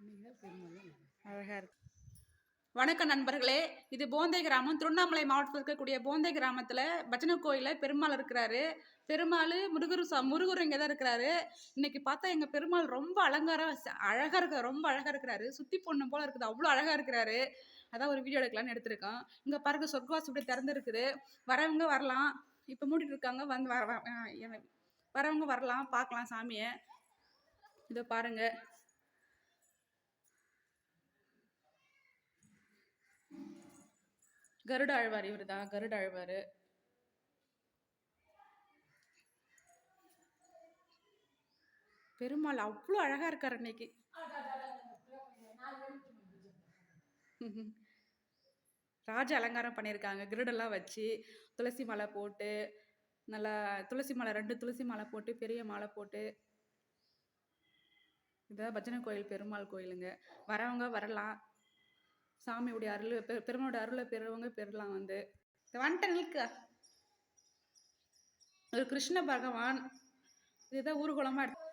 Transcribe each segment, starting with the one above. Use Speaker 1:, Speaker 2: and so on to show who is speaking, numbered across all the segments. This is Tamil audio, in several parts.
Speaker 1: அழகாக இருக்கு. வணக்கம் நண்பர்களே. இது போந்தை கிராமம். திருவண்ணாமலை மாவட்டத்தில் இருக்கக்கூடிய போந்தை கிராமத்தில் பஜனை கோயிலில் பெருமாள் இருக்கிறாரு. பெருமாள் முருகரு சா முருகர் இங்கே தான் இருக்கிறாரு. இன்னைக்கு பார்த்தா எங்கள் பெருமாள் ரொம்ப அலங்காரம் அழகாக இருக்க ரொம்ப அழகாக இருக்கிறாரு. சுத்தி பொண்ணு போல இருக்குது. அவ்வளோ அழகாக இருக்கிறாரு. அதான் ஒரு வீடியோ எடுக்கலாம்னு எடுத்திருக்கோம். இங்கே பாருங்க சொர்க்கவாசி இப்படி திறந்துருக்குது. வரவங்க வரலாம். இப்போ மூடிட்டு இருக்காங்க. வந்து வர வரவங்க வரலாம். பார்க்கலாம் சாமியை. இதை பாருங்கள் கருட ஆழ்வார் இவர் தான் கருட ஆழ்வார். பெருமாள் அவ்வளோ அழகா இருக்கார் இன்னைக்கு ராஜ அலங்காரம் பண்ணியிருக்காங்க. கிருடெல்லாம் வச்சு துளசி மாலை போட்டு நல்லா துளசி மாலை ரெண்டு துளசி மாலை போட்டு பெரிய மாலை போட்டு. இதான் பஜனை கோயில் பெருமாள் கோயிலுங்க. வரவங்க வரலாம். சாமியுடைய அருள் பெ- பெருமாளோட அருளை பெறவங்க பெறலாம் வந்து. வந்துட்டேன் நிற்க ஒரு கிருஷ்ண பகவான் இதுதான் ஊர்குலமா எடுத்து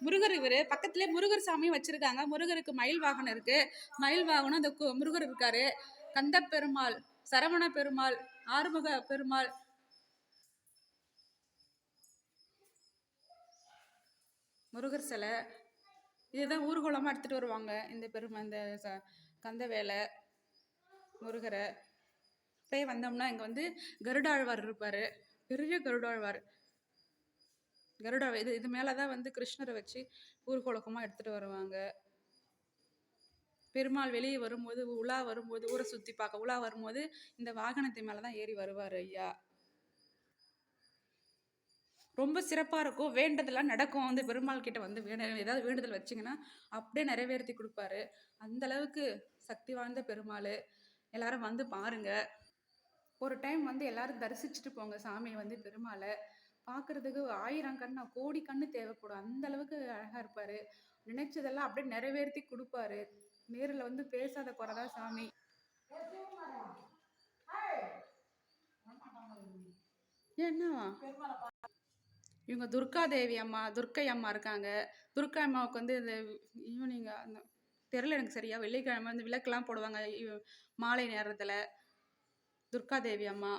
Speaker 1: முருகர் இவர். பக்கத்துலேயே முருகர் சாமியும் வச்சிருக்காங்க. முருகருக்கு மயில் வாகனம் இருக்கு. மயில் வாகனம் அந்த கு- முருகர் இருக்காரு. கந்த பெருமாள் சரவண பெருமாள் ஆறுமுக பெருமாள். முருகர் சிலை. இதுதான் ஊர்கோலமாக எடுத்துகிட்டு வருவாங்க. இந்த பெருமை இந்த ச கந்த வேலை முருகரை. அப்படியே வந்தோம்னா இங்கே வந்து கருடாழ்வார் இருப்பார். பெரிய கருடாழ்வார். கருடா இது இது மேலே தான் வந்து கிருஷ்ணரை வச்சு ஊர்கோலக்கமாக எடுத்துகிட்டு வருவாங்க. பெருமாள் வெளியே வரும்போது உலா வரும்போது ஊரை சுற்றி பார்க்க உலா வரும்போது இந்த வாகனத்தை மேலே தான் ஏறி வருவார் ஐயா. ரொம்ப சிறப்பாக இருக்கும். வேண்டதெல்லாம் நடக்கும். வந்து பெருமாள் கிட்ட வந்து வேண ஏதாவது வேண்டுதல் வச்சிங்கன்னா அப்படியே நிறைவேற்றி கொடுப்பாரு. அந்த அளவுக்கு சக்தி வாய்ந்த பெருமாள். எல்லாரும் வந்து பாருங்க. ஒரு டைம் வந்து எல்லாரும் தரிசிச்சுட்டு போங்க சாமியை வந்து பெருமாளை. பார்க்கறதுக்கு ஆயிரம் கண்ணா கோடி கண்ணு தேவைப்படும். அந்த அளவுக்கு அழகா இருப்பார். நினைச்சதெல்லாம் அப்படியே நிறைவேற்றி கொடுப்பாரு. நேரில் வந்து பேசாத குறைதான் சாமி. என்னவா இவங்க துர்கா தேவி அம்மா துர்க்கை அம்மா இருக்காங்க. துர்க்கை அம்மாவுக்கு வந்து இந்த ஈவினிங் அந்த தெரில எனக்கு சரியா வெள்ளிக்கிழமை வந்து விளக்கெல்லாம் போடுவாங்க மாலை நேரத்தில். துர்கா தேவி அம்மா.